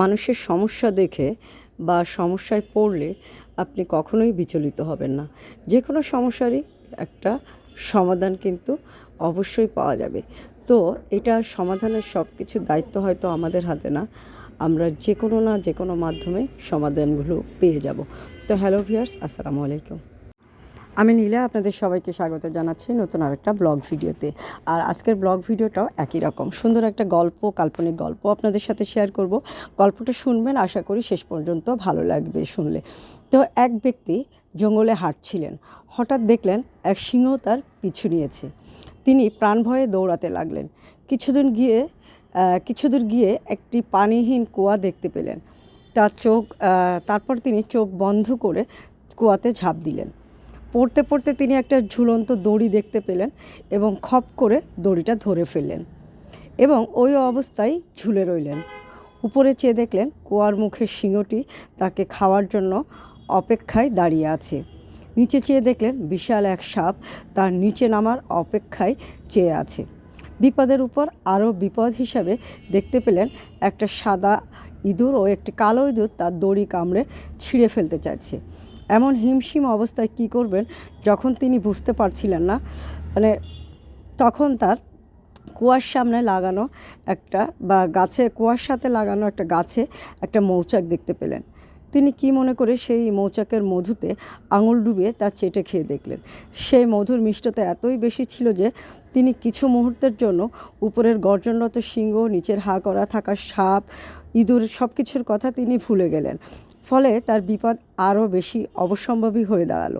মানুষের সমস্যা দেখে বা সমস্যায় পড়লে আপনি কখনোই বিচলিত হবেন না। যে কোনো সমস্যারই একটা সমাধান কিন্তু অবশ্যই পাওয়া যাবে। তো এটা সমাধানের সব কিছু দায়িত্ব হয়তো আমাদের হাতে না। আমরা যে কোনো না যে কোনো মাধ্যমে সমাধানগুলো পেয়ে যাব। তো হ্যালো ভিয়ার্স আসসালামু আলাইকুম। আমি নীলা আপনাদের সবাইকে স্বাগত জানাচ্ছি নতুন আরেকটা ব্লগ ভিডিওতে। আর আজকের ব্লগ ভিডিওটাও একই রকম। সুন্দর একটা গল্প কাল্পনিক গল্প আপনাদের সাথে শেয়ার করব। গল্পটা শুনবেন আশা করি শেষ পর্যন্ত ভালো লাগবে শুনলে। তো এক ব্যক্তি জঙ্গলে হাঁটছিলেন। হঠাৎ দেখলেন এক সিংহ তার পিছু নিয়েছে। তিনি প্রাণ ভয়ে দৌড়াতে লাগলেন। কিছুদিন গিয়ে আহ, কিছুদূর গিয়ে একটি পানিহীন কুয়া দেখতে পেলেন। তার চোখ তারপর তিনি চোখ বন্ধ করে কুয়াতে ঝাঁপ দিলেন। পড়তে পড়তে তিনি একটা ঝুলন্ত দড়ি দেখতে পেলেন এবং খপ করে দড়িটা ধরে ফেললেন এবং ওই অবস্থায় ঝুলে রইলেন। উপরে চেয়ে দেখলেন কুয়ার মুখের সিংহটি তাকে খাওয়ার জন্য অপেক্ষায় দাঁড়িয়ে আছে। নিচে চেয়ে দেখলেন বিশাল এক সাপ তার নিচে নামার অপেক্ষায় চেয়ে আছে। বিপদের উপর আরও বিপদ হিসাবে দেখতে পেলেন একটা সাদা ইঁদুর ও একটি কালো ইঁদুর তার দড়ি কামড়ে ছিঁড়ে ফেলতে চাইছে। এমন হিমশিম অবস্থায় কি করবেন যখন তিনি বুঝতে পারছিলেন না? মানে তখন তার কুয়ার সামনে লাগানো একটা বা গাছে, কুয়ার সাথে লাগানো একটা গাছে একটা মৌচাক দেখতে পেলেন। তিনি কি মনে করে সেই মৌচাকের মধুতে আঙুল ডুবিয়ে তা চেটে খেয়ে দেখলেন? সেই মধুর মিষ্টতা এতই বেশি ছিল যে তিনি কিছু মুহূর্তের জন্য উপরের গর্জনরত সিংহ, নিচের হা করা থাকা সাপ, ইঁদুর সব কিছুর কথা তিনি ভুলে গেলেন। ফলে তার বিপদ আরও বেশি অবসম্ভাবী হয়ে দাঁড়াল।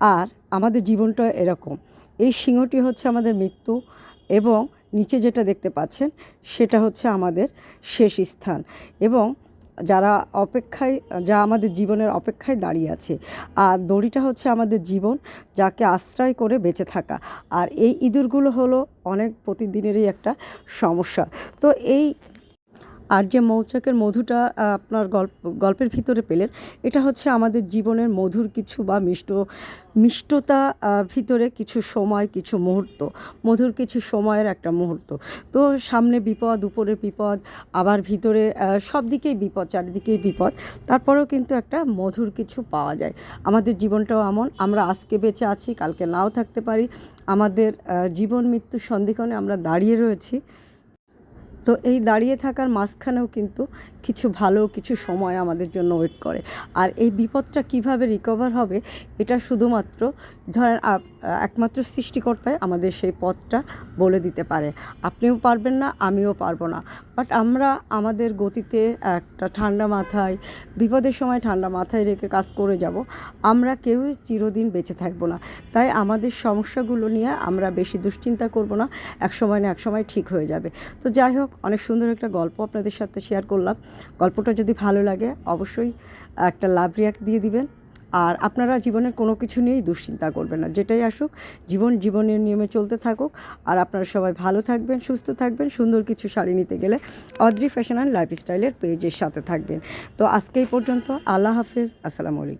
আর আমাদের জীবনটা এরকম। এই সিংহটি হচ্ছে আমাদের মৃত্যু এবং নিচে যেটা দেখতে পাচ্ছেন, সেটা হচ্ছে আমাদের শেষ স্থান এবং যারা অপেক্ষায়, যা আমাদের জীবনের অপেক্ষায় দাঁড়িয়ে আছে। আর দড়িটা হচ্ছে আমাদের জীবন যাকে আশ্রয় করে বেঁচে থাকা। আর এই ইঁদুরগুলো হলো অনেক প্রতিদিনেরই একটা সমস্যা। তো এই আর যে মৌচাকের মধুটা আপনার গল্প, গল্পের ভিতরে পেলেন, এটা হচ্ছে আমাদের জীবনের মধুর কিছু বা মিষ্ট, মিষ্টতা ভিতরে কিছু সময়, কিছু মুহূর্ত, মধুর কিছু সময়ের একটা মুহূর্ত। তো সামনে বিপদ, উপরে বিপদ, আবার ভিতরে সব দিকেই বিপদ, চারিদিকেই বিপদ, তারপরেও কিন্তু একটা মধুর কিছু পাওয়া যায়। আমাদের জীবনটাও এমন, আমরা আজকে বেঁচে আছি, কালকে নাও থাকতে পারি, আমাদের জীবন মৃত্যুর সন্ধিক্ষণে আমরা দাঁড়িয়ে রয়েছি। তো এই দাঁড়িয়ে থাকার মাঝখানেও কিন্তু কিছু ভালো, কিছু সময় আমাদের জন্য ওয়েট করে। আর এই বিপদটা কীভাবে রিকভার হবে, এটা শুধুমাত্র ধরেন একমাত্র সৃষ্টিকর্তায় আমাদের সেই পথটা বলে দিতে পারে। আপনিও পারবেন না, আমিও পারব না। বাট আমরা আমাদের গতিতে একটা ঠান্ডা মাথায়, বিপদের সময় ঠান্ডা মাথায় রেখে কাজ করে যাব। আমরা কেউই চিরদিন বেঁচে থাকব না। তাই আমাদের সমস্যাগুলো নিয়ে আমরা বেশি দুশ্চিন্তা করব না। এক সময় না এক সময় ঠিক হয়ে যাবে। তো যাই হোক, অনেক সুন্দর একটা গল্প আপনাদের সাথে শেয়ার করলাম। গল্পটা যদি ভালো লাগে, অবশ্যই একটা লাভ রিয়াক্ট দিয়ে দিবেন। আর আপনারা জীবনের কোনো কিছু নিয়েই দুশ্চিন্তা করবেন না, যেটাই আসুক, জীবন জীবনের নিয়মে চলতে থাকুক। আর আপনারা সবাই ভালো থাকবেন, সুস্থ থাকবেন, সুন্দর কিছু শাড়ি নিতে গেলে অদ্রি ফ্যাশন অ্যান্ড লাইফস্টাইলের পেজের সাথে থাকবেন। তো আজকে এই পর্যন্ত, আল্লাহ হাফেজ, আসসালামু আলাইকুম।